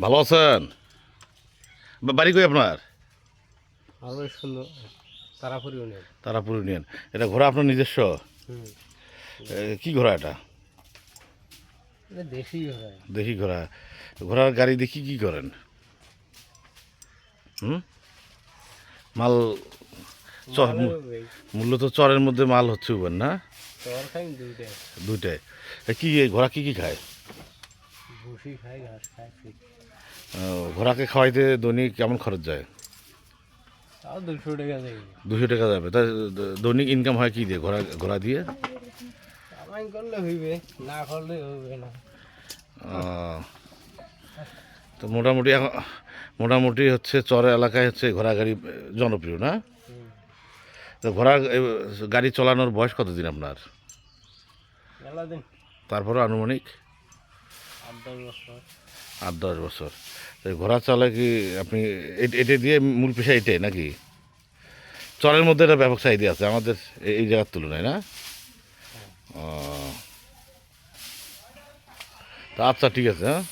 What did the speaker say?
ভালো আছেন? বাড়ি কই আপনার? আরও তারাপুর ইউনিয়ন। তারাপুর ইউনিয়ন। এটা ঘোড়া আপনার নিজস্ব? কি ঘোড়া এটা? দেশি ঘোড়া। ঘোড়ার গাড়ি দেখি কি করেন? হুম? মাল চর মূ- মূলত চরের মধ্যে মাল হচ্ছে উবেন না? দুইটাই। কি ঘোড়া কি কি খায়? ভুসি ঘাস ফিট আহ, ঘোড়াকে খাওয়াইতে দৈনিক কেমন খরচ যায়? দুশো টাকা দেয়। দুশো টাকা যাবে। তা দৈনিক ইনকাম হয় কি দিয়ে ঘোড়া ঘোড়া দিয়ে? করলে হইবে না করলে হইবে না। তো মোটামুটি এখন- মোটামুটি হচ্ছে চর এলাকায় হচ্ছে ঘোড়া গাড়ি জনপ্রিয় না? তো ঘোড়া গাড়ি চালানোর বয়স কতদিন আপনার? তারপরে আনুমানিক? আট দশ বছর। ঘোড়া চালা কি আপনি এটা দিয়ে মূল পেশা এটাই নাকি? চরের মধ্যে একটা ব্যাপক চাহিদা আছে, আমাদের এই জায়গার তুলনায়, না। তা আচ্ছা ঠিক আছে হ্যাঁ?